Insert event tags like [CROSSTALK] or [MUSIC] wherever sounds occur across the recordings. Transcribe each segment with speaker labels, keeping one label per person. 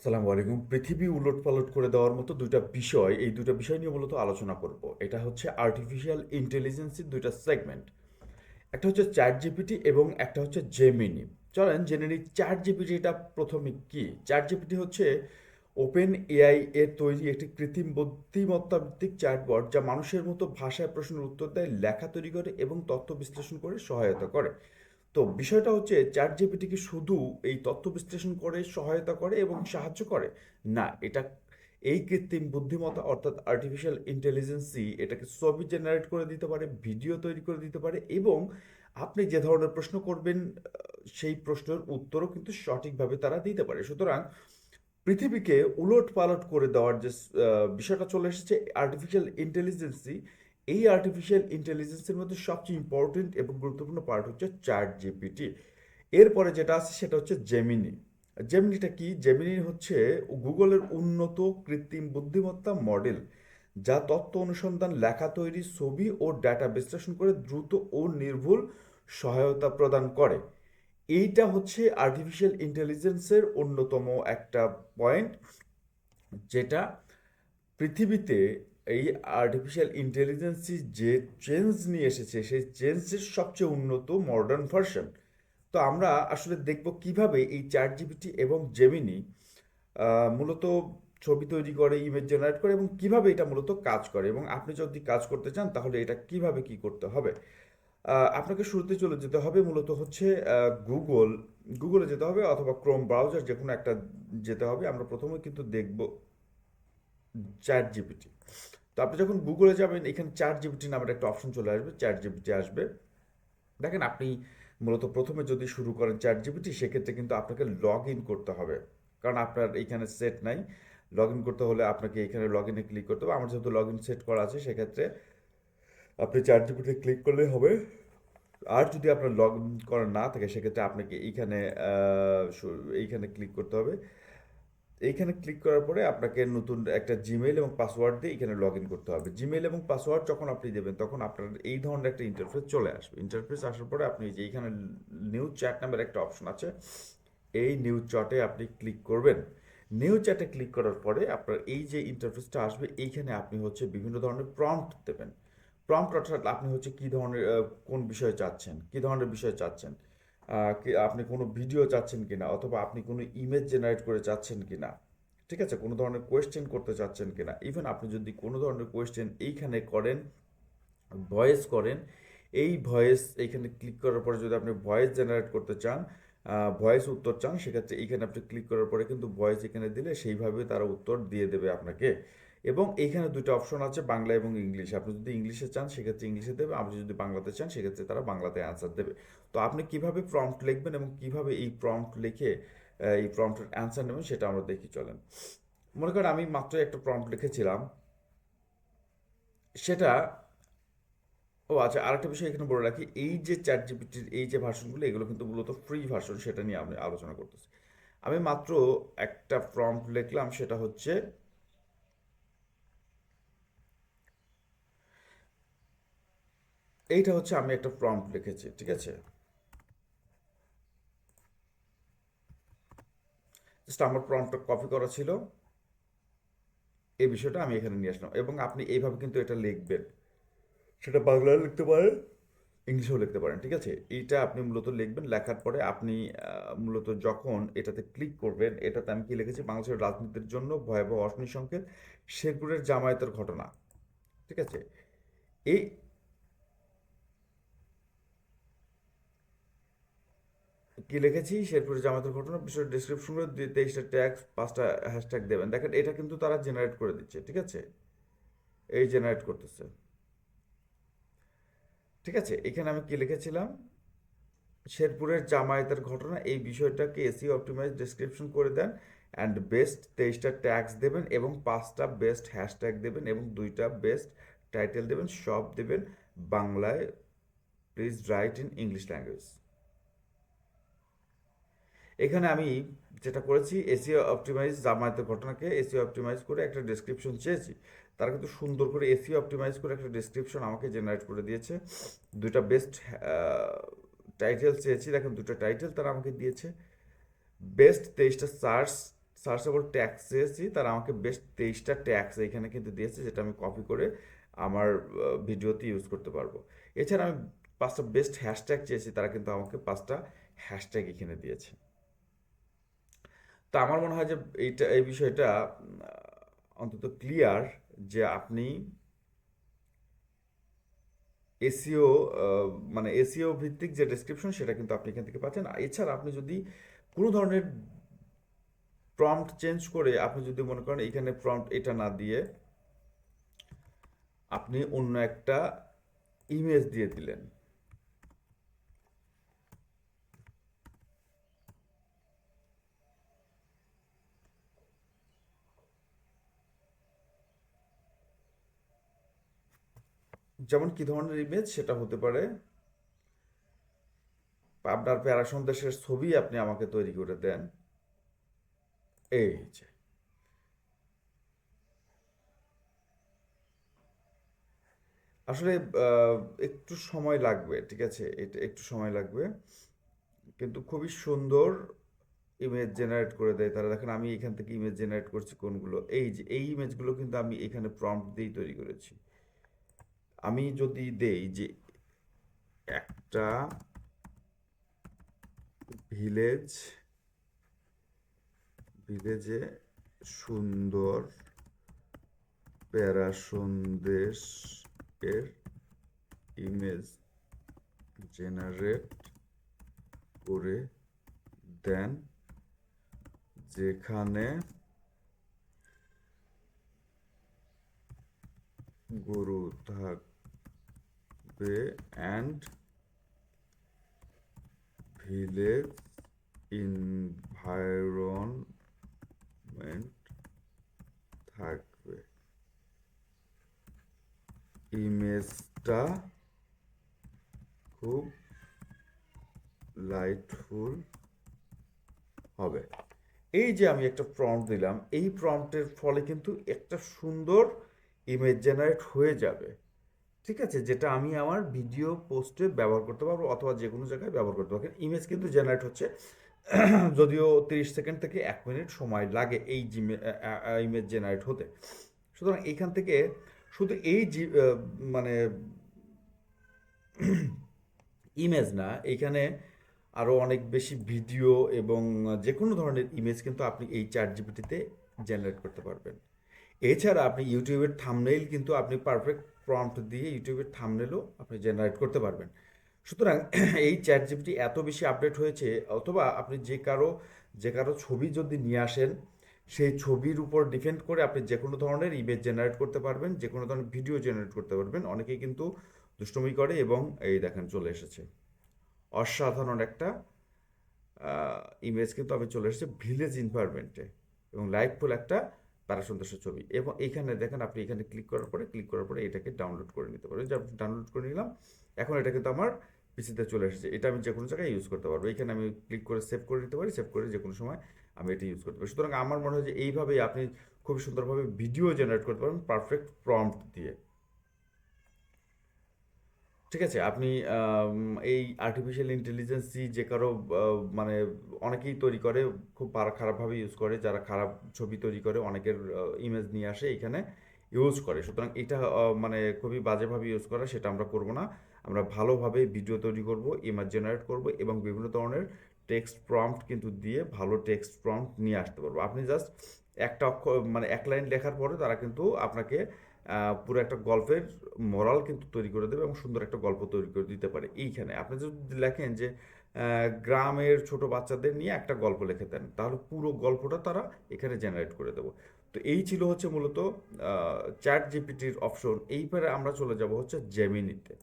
Speaker 1: আসসালামু আলাইকুম। পৃথিবী উলট পালট করে দেওয়ার মতো দুইটা বিষয়, এই দুইটা বিষয় নিয়ে মূলত আলোচনা করব। এটা হচ্ছে আর্টিফিশিয়াল ইন্টেলিজেন্সের দুইটা সেগমেন্ট একটা হচ্ছে চ্যাট জিপিটি এবং একটা হচ্ছে জেমিনি চলেন জেনে নিই চ্যাট জিপিটি এটা প্রথমে কি? চ্যাট জিপিটি হচ্ছে ওপেন এআই এর তৈরি একটি কৃত্রিম বুদ্ধিমত্তা ভিত্তিক চ্যাটবট যা মানুষের মতো ভাষায় প্রশ্নের উত্তর দেয়, লেখা তৈরি করে এবং তথ্য বিশ্লেষণ করে সহায়তা করে। তো বিষয়টা হচ্ছে চ্যাট জিপিটি কি শুধু এই তথ্য বিশ্লেষণ করে, সহায়তা করে এবং সাহায্য করে? না, এটা এই কৃত্রিম বুদ্ধিমত্তা অর্থাৎ আর্টিফিশিয়াল ইন্টেলিজেন্সি এটাকে ছবি জেনারেট করে দিতে পারে ভিডিও তৈরি করে দিতে পারে এবং আপনি যে ধরনের প্রশ্ন করবেন সেই প্রশ্নের উত্তরও কিন্তু সঠিকভাবে তারা দিতে পারে। সুতরাং পৃথিবীকে উলট পালট করে দেওয়ার যে বিষয়টা চলে এসেছে আর্টিফিশিয়াল ইন্টেলিজেন্সই এই আর্টিফিশিয়াল ইন্টেলিজেন্সের মধ্যে সবচেয়ে ইম্পর্টেন্ট এবং গুরুত্বপূর্ণ পার্ট হচ্ছে চ্যাট জিপিটি এরপরে যেটা আছে সেটা হচ্ছে জেমিনি জেমিনিটা কি? জেমিনি হচ্ছে গুগলের উন্নত কৃত্রিম বুদ্ধিমত্তা মডেল যা তত্ত্ব অনুসন্ধান, লেখা তৈরি, ছবি ও ডেটা বিশ্লেষণ করে দ্রুত ও নির্ভুল সহায়তা প্রদান করে। এইটা হচ্ছে আর্টিফিশিয়াল ইন্টেলিজেন্সের অন্যতম একটা পয়েন্ট যেটা পৃথিবীতে এই আর্টিফিশিয়াল ইন্টেলিজেন্সি যে চেঞ্জ নিয়ে এসেছে, সেই চেঞ্জের সবচেয়ে উন্নত মডার্ন ভার্সন তো আমরা আসলে দেখব কীভাবে এই চ্যাট জিপিটি এবং জেমিনি মূলত ছবি তৈরি করে ইমেজ জেনারেট করে এবং কীভাবে এটা মূলত কাজ করে। এবং আপনি যদি কাজ করতে চান, তাহলে এটা কীভাবে কি করতে হবে? আপনাকে শুরুতে চলে যেতে হবে মূলত হচ্ছে গুগল গুগলে যেতে হবে অথবা ক্রোম ব্রাউজার যে কোনো একটা যেতে হবে। আমরা প্রথমে কিন্তু দেখব চ্যাট জিপিটি তো আপনি যখন গুগলে যাবেন, এখানে চ্যাট জিপিটি নামের একটা অপশন চলে আসবে চ্যাট জিপিটি আসবে। দেখেন আপনি মূলত প্রথমে যদি শুরু করেন চ্যাট জিপিটি সেক্ষেত্রে কিন্তু আপনাকে লগ ইন করতে হবে। কারণ আপনার এইখানে সেট নাই। লগ ইন করতে হলে আপনাকে এখানে লগ ইনে ক্লিক করতে হবে। আমার যেহেতু লগ ইন সেট করা আছে, সেক্ষেত্রে আপনি চ্যাট জিপিটি ক্লিক করলেই হবে। আর যদি আপনার লগ ইন করা না থাকে, সেক্ষেত্রে আপনাকে এইখানে এইখানে ক্লিক করতে হবে। এইখানে ক্লিক করার পরে আপনাকে নতুন একটা জিমেইল এবং পাসওয়ার্ড দিয়ে এখানে লগ ইন করতে হবে। জিমেইল এবং পাসওয়ার্ড যখন আপনি দেবেন, তখন আপনার এই ধরনের একটা ইন্টারফেস চলে আসবে। ইন্টারফেস আসার পরে আপনি যে এইখানে নিউ চ্যাট নামের একটা অপশন আছে, এই নিউ চ্যাটে আপনি ক্লিক করবেন। নিউ চ্যাটে ক্লিক করার পরে আপনার এই যে ইন্টারফেসটা আসবে, এইখানে আপনি হচ্ছে বিভিন্ন ধরনের প্রম্পট দেবেন। প্রম্পট অর্থাৎ আপনি হচ্ছে কী ধরনের কোন বিষয়ে চাচ্ছেন, কী ধরনের বিষয় চাচ্ছেন? আপনি কোনো ভিডিও চাচ্ছেন কিনা অথবা আপনি কোনো ইমেজ জেনারেট করে চাচ্ছেন কিনা, ঠিক আছে? কোনো ধরনের কোয়েশ্চেন করতে চাচ্ছেন কিনা ইভেন আপনি যদি কোনো ধরনের কোয়েশ্চেন এইখানে করেন ভয়েস করেন, এই ভয়েস এইখানে ক্লিক করার পরে যদি আপনি ভয়েস জেনারেট করতে চান ভয়েস উত্তর চান, সেক্ষেত্রে এইখানে আপনি ক্লিক করার পরে কিন্তু ভয়েস এখানে দিলে সেইভাবে তারা উত্তর দিয়ে দেবে আপনাকে। এবং এইখানে দুটো অপশন আছে, বাংলা এবং ইংলিশ। আপনি যদি ইংলিশে চান, সেক্ষেত্রে ইংলিশে দেবে, আপনি যদি বাংলাতে চান, সেক্ষেত্রে তারা বাংলাতে অ্যান্সার দেবে। তো আপনি কীভাবে প্রম্পট লিখবেন এবং কীভাবে এই প্রম্পট লিখে এই প্রম্পটের অ্যান্সার নেবেন সেটা আমরা দেখি, চলেন। মনে করেন আমি মাত্র একটা প্রম্পট লিখেছিলাম। সেটা, ও আচ্ছা আরেকটা বিষয় এখানে বলে রাখি, এই যে চ্যাট জিপিটির এই যে ভার্সনগুলো এগুলো কিন্তু মূলত ফ্রি ভার্সন সেটা নিয়ে আমি আলোচনা করতেছি। আমি মাত্র একটা প্রম্পট লিখলাম, সেটা হচ্ছে, এইটা হচ্ছে আমি একটা প্রম্পট লিখেছি, ঠিক আছে? জাস্ট আমার প্রম্পটটা কপি করা ছিল। এই বিষয়টা আমি এখানে নিয়ে আসলাম এবং আপনি এইভাবে কিন্তু এটা লিখবেন। সেটা বাংলায় লিখতে পারেন, ইংলিশেও লিখতে পারেন, ঠিক আছে? এইটা আপনি মূলত লিখবেন, লেখার পরে আপনি মূলত যখন এটাতে ক্লিক করবেন, এটাতে আমি কি লিখেছি? বাংলাদেশের রাজনীতির জন্য ভয়াবহ অগ্নি সংকেত শেরপুরের জামায়াতের ঘটনা, ঠিক আছে? এই কি লিখেছি? শেরপুরের জামায়াতের ঘটনা, বিষয়ের ডিসক্রিপশন তেইশটা ট্যাগ পাঁচটা হ্যাশট্যাগ দেবেন। দেখেন, এটা কিন্তু তারা জেনারেট করে দিচ্ছে, ঠিক আছে? এই জেনারেট করতেছে। ঠিক আছে, এখানে আমি কি লিখেছিলাম? শেরপুরের জামায়াতের ঘটনা, এই বিষয়টাকে এসি অপটিমাইজ ডেসক্রিপশন করে দেন অ্যান্ড বেস্ট তেইশটা ট্যাগস দেবেন এবং পাঁচটা বেস্ট হ্যাশট্যাগ দেবেন এবং দুইটা বেস্ট টাইটেল দেবেন, সব দেবেন বাংলায় please write in English language এখানে আমি যেটা করেছি এসিও অপটিমাইজ জামায়াতের ঘটনাকে এসিও অপটিমাইজ করে একটা ডেসক্রিপশন চেয়েছি। তারা কিন্তু সুন্দর করে এসিও অপটিমাইজ করে একটা ডেসক্রিপশন আমাকে জেনারেট করে দিয়েছে। দুইটা বেস্ট টাইটেল চেয়েছি। দেখেন দুটো টাইটেল তারা আমাকে দিয়েছে। বেস্ট তেইশটা সার্চ সার্চেবল ট্যাক্স চেয়েছি। তারা আমাকে বেস্ট তেইশটা ট্যাক্স এখানে কিন্তু দিয়েছে, যেটা আমি কপি করে আমার ভিডিওতে ইউজ করতে পারব। এছাড়া আমি পাঁচটা বেস্ট হ্যাশট্যাগ চেয়েছি। তারা কিন্তু আমাকে পাঁচটা হ্যাশট্যাগ এখানে দিয়েছে। তো আমার মনে হয় যে এইটা, এই বিষয়টা অন্তত ক্লিয়ার যে আপনি এসিও মানে এসিও ভিত্তিক যে ডেসক্রিপশন সেটা কিন্তু আপনি এখান থেকে পাচ্ছেন। এছাড়া আপনি যদি কোনো ধরনের প্রম্পট চেঞ্জ করে আপনি যদি মনে করেন এখানে প্রম্পট এটা না দিয়ে আপনি অন্য একটা ইমেজ দিয়ে দিলেন যেমন কি ধরনের ইমেজ সেটা হতে পারে আপনার প্যারা সন্দেশের ছবি আপনি আমাকে তৈরি করে দেন। এই যে। আসলে একটু সময় লাগবে, ঠিক আছে? এটা একটু সময় লাগবে। কিন্তু খুবই সুন্দর ইমেজ জেনারেট করে দেয় তারা। দেখেন, আমি এখান থেকে ইমেজ জেনারেট করছি কোনগুলো? এই যে, এই ইমেজগুলো কিন্তু আমি এখানে প্রম্পট দিয়েই তৈরি করেছি। আমি যদি দেই যে একটা ভিলেজ ভিলেজে সুন্দর প্যারা সন্দেশ এর ইমেজ জেনারেট করে দেন, যেখানে গরু থাকবে অ্যান্ড ভিলেজ ইনভায়রনমেন্ট থাকবে। ইমেজটা খুব লাইটফুল হবে। এই যে আমি একটা প্রম্পট দিলাম, এই প্রম্পটের ফলে কিন্তু একটা সুন্দর ইমেজ জেনারেট হয়ে যাবে। ঠিক আছে? যেটা আমি আমার ভিডিও পোস্টে ব্যবহার করতে পারব অথবা যে কোনো জায়গায় ব্যবহার করতে পারব। ইমেজ কিন্তু জেনারেট হচ্ছে, [CLEARS THROAT] যদিও তিরিশ সেকেন্ড থেকে এক মিনিট সময় লাগে এই ইমেজ জেনারেট হতে। সুতরাং এইখান থেকে শুধু এই জি মানে [CLEARS THROAT] ইমেজ না, এখানে আরও অনেক বেশি ভিডিও এবং যে কোনো ধরনের ইমেজ কিন্তু আপনি এই চ্যাট জিপিটিতে জেনারেট করতে পারবেন। এছাড়া আপনি ইউটিউবের থাম্বনেইল কিন্তু আপনি পারফেক্ট প্রম্পট দিয়ে ইউটিউবের থাম্বনেলও আপনি জেনারেট করতে পারবেন। সুতরাং [CLEARS THROAT] এই চ্যাট জিপিটি এত বেশি আপডেট হয়েছে, অথবা আপনি যে কারও যে কারও ছবি যদি নিয়ে আসেন, সেই ছবির উপর ডিপেন্ড করে আপনি যে কোনো ধরনের ইমেজ জেনারেট করতে পারবেন যে কোনো ধরনের ভিডিও জেনারেট করতে পারবেন। অনেকেই কিন্তু দুষ্টুমি করে এবং এই দেখেন চলে এসেছে। অসাধারণ একটা ইমেজ কিন্তু আমি চলে এসেছে ভিলেজ এনভায়রনমেন্টে এবং লাইটফুল একটা প্যারাসন্দেশের ছবি। এবং এখানে দেখেন আপনি এখানে ক্লিক করার পরে ক্লিক করার পরে এটাকে ডাউনলোড করে নিতে পারবেন যা ডাউনলোড করে নিলাম, এখন এটা কিন্তু আমার পিসিতে চলে এসেছে। এটা আমি যে কোনো জায়গায় ইউজ করতে পারব। এখানে আমি ক্লিক করে সেভ করে নিতে পারি। সেভ করে যে কোনো সময় আমি এটা ইউজ করতে পারি। সুতরাং আমার মনে হয় যে এইভাবেই আপনি খুব সুন্দরভাবে ভিডিও জেনারেট করতে পারবেন পারফেক্ট প্রম্পট দিয়ে। ঠিক আছে, আপনি এই আর্টিফিশিয়াল ইন্টেলিজেন্সই যে কারও মানে অনেকেই তৈরি করে, খুব খারাপভাবে ইউজ করে, যারা খারাপ ছবি তৈরি করে, অনেকের ইমেজ নিয়ে আসে, এখানে ইউজ করে। সুতরাং এটা মানে খুবই বাজেভাবে ইউজ করা, সেটা আমরা করব না। আমরা ভালোভাবে ভিডিও তৈরি করব ইমেজ জেনারেট করব এবং বিভিন্ন ধরনের টেক্সট প্রম্পট কিন্তু দিয়ে ভালো টেক্সট প্রম্পট নিয়ে আসতে পারব। আপনি জাস্ট একটা অক্ষর মানে এক লাইন লেখার পরে তারা কিন্তু আপনাকে পুরো একটা গল্পের মোরাল কিন্তু তৈরি করে দেবে এবং সুন্দর একটা গল্প তৈরি করে দিতে পারে এইখানে। আপনি যদি লেখেন যে গ্রামের ছোট বাচ্চাদের নিয়ে একটা গল্প লিখে দেন, তাহলে পুরো গল্পটা তারা এখানে জেনারেট করে দেবো। তো এই ছিল হচ্ছে মূলত চ্যাট জিপিটির অপশন এইবারে আমরা চলে যাব হচ্ছে জেমিনিতে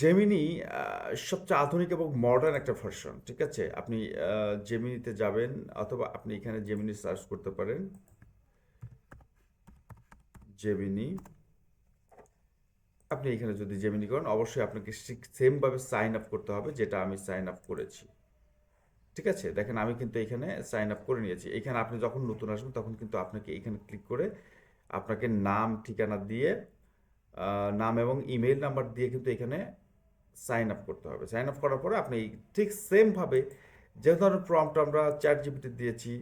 Speaker 1: জেমিনি সবচেয়ে আধুনিক এবং মডার্ন একটা ভার্সন ঠিক আছে? আপনি জেমিনিতে যাবেন অথবা আপনি এখানে জেমিনি সার্চ করতে পারেন। জেমিনি আপনি এখানে যদি জেমিনি করেন, অবশ্যই আপনাকে সেমভাবে সাইন আপ করতে হবে যেটা আমি সাইন আপ করেছি। ঠিক আছে? দেখেন, আমি কিন্তু এখানে সাইন আপ করে নিয়েছি। এখানে আপনি যখন নতুন আসবেন, তখন কিন্তু আপনাকে এখানে ক্লিক করে আপনাকে নাম, ঠিকানা দিয়ে নাম এবং ইমেল নাম্বার দিয়ে কিন্তু এখানে সাইন আপ করতে হবে। সাইন আপ করার পরে আপনি ঠিক সেমভাবে যে ধরনের প্রম্পট আমরা চ্যাট জিপিটি দিয়েছি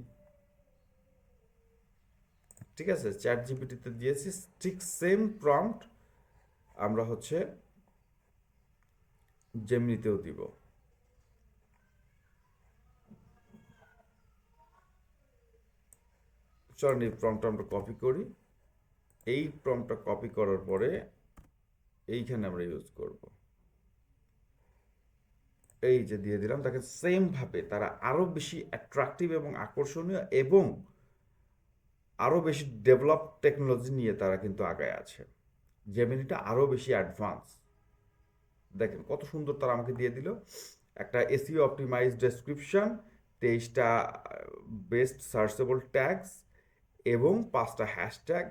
Speaker 1: ঠিক আছে? চ্যাট জিপিটিতে দিয়েছি, ঠিক সেম প্রম্পট আমরা হচ্ছে জেমনিতেও দিব। চলেন এই প্রম্পটটা আমরা কপি করি। এই প্রম্পটটা কপি করার পরে এইখানে আমরা ইউজ করব। এই যে দিয়ে দিলাম, তাকে সেম ভাবে তারা আরও বেশি অ্যাট্রাকটিভ এবং আকর্ষণীয় এবং আরও বেশি ডেভেলপ টেকনোলজি নিয়ে তারা কিন্তু আগায় আছে। জেমিনিটা আরও বেশি অ্যাডভান্স দেখেন কত সুন্দর তারা আমাকে দিয়ে দিল। একটা এসিও অপটিমাইজ ডেসক্রিপশন তেইশটা বেস্ট সার্চেবল ট্যাগস এবং পাঁচটা হ্যাশট্যাগ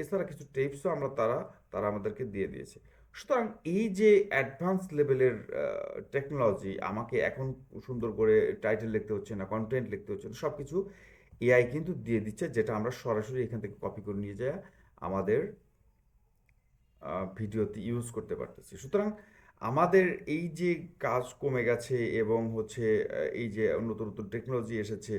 Speaker 1: এছাড়া কিছু টিপসও আমরা তারা তারা আমাদেরকে দিয়ে দিয়েছে। সুতরাং এই যে অ্যাডভান্স লেভেলের টেকনোলজি আমাকে এখন সুন্দর করে টাইটেল লিখতে হচ্ছে না কন্টেন্ট লিখতে হচ্ছে না সব কিছু এআই কিন্তু দিয়ে দিচ্ছে, যেটা আমরা সরাসরি এখান থেকে কপি করে নিয়ে যায় আমাদের ভিডিওতে ইউজ করতে পারতেছি। সুতরাং আমাদের এই যে কাজ কমে গেছে এবং হচ্ছে এই যে নতুন নতুন টেকনোলজি এসেছে,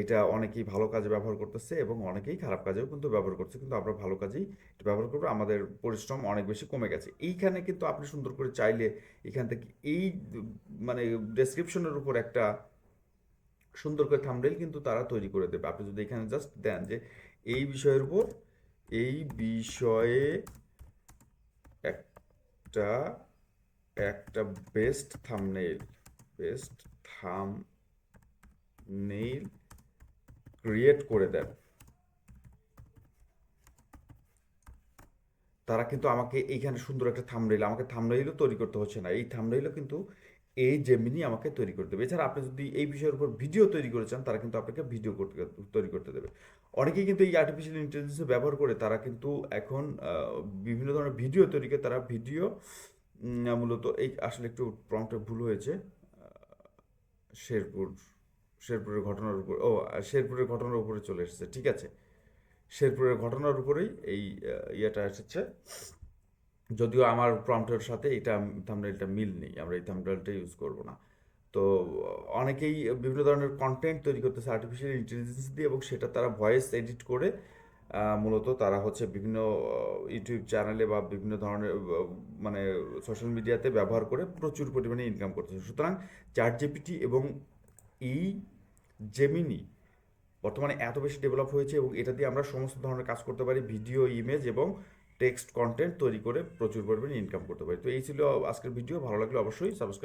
Speaker 1: এটা অনেকেই ভালো কাজে ব্যবহার করতেছে এবং অনেকেই খারাপ কাজেও কিন্তু ব্যবহার করছে। কিন্তু আমরা ভালো কাজেই এটা ব্যবহার করব, আমাদের পরিশ্রম অনেক বেশি কমে গেছে। এইখানে কিন্তু আপনি সুন্দর করে চাইলে এখান থেকে এই মানে ডেসক্রিপশনের উপর একটা সুন্দর করে থাম্বনেল কিন্তু তারা তৈরি করে দেবে। আপনি যদি এখানে জাস্ট দেন যে এই বিষয়ের উপর এই বিষয়ে একটা একটা best thumbnail best thumbnail create করে দেন। তারা কিন্তু আমাকে এইখানে সুন্দর একটা থাম্বনেইল আমাকে থাম্বনেইলও তৈরি করতে হচ্ছে না। এই থাম্বনেইলও কিন্তু এই জেমিনি আমাকে তৈরি করতে দেবে। এছাড়া আপনি যদি এই বিষয়ের উপর ভিডিও তৈরি করে চান, তারা কিন্তু আপনাকে ভিডিও করতে, তৈরি করতে দেবে। অনেকেই কিন্তু এই আর্টিফিশিয়াল ইন্টেলিজেন্স ব্যবহার করে তারা কিন্তু এখন বিভিন্ন ধরনের ভিডিও তৈরি করে, তারা ভিডিও মূলত এই আসলে একটু প্রম্পটে ভুল হয়েছে। শেরপুর, শেরপুরের ঘটনার উপর, ও, শেরপুরের ঘটনার উপরে চলে এসেছে, ঠিক আছে? শেরপুরের ঘটনার উপরেই এই ইয়েটা এসেছে। যদিও আমার প্রম্পটের সাথে এটা থাম্বনেলটা মিল নেই, আমরা এই থাম্বনেলটা ইউজ করব না। তো, অনেকেই বিভিন্ন ধরনের কন্টেন্ট তৈরি করতেছে আর্টিফিশিয়াল ইন্টেলিজেন্স দিয়ে এবং সেটা তারা ভয়েস এডিট করে মূলত তারা হচ্ছে বিভিন্ন ইউটিউব চ্যানেলে বা বিভিন্ন ধরনের মানে সোশ্যাল মিডিয়াতে ব্যবহার করে প্রচুর পরিমাণে ইনকাম করতেছে। সুতরাং চার জিপিটি এবং ই জেমিনি বর্তমানে এত বেশি ডেভেলপ হয়েছে এবং এটা দিয়ে আমরা সমস্ত ধরনের কাজ করতে পারি ভিডিও ইমেজ এবং টেক্সট কন্টেন্ট তৈরি করে প্রচুর পরিমাণে ইনকাম করতে পারি। তো এই ছিল আজকের ভিডিও ভালো লাগলে অবশ্যই সাবস্ক্রাইব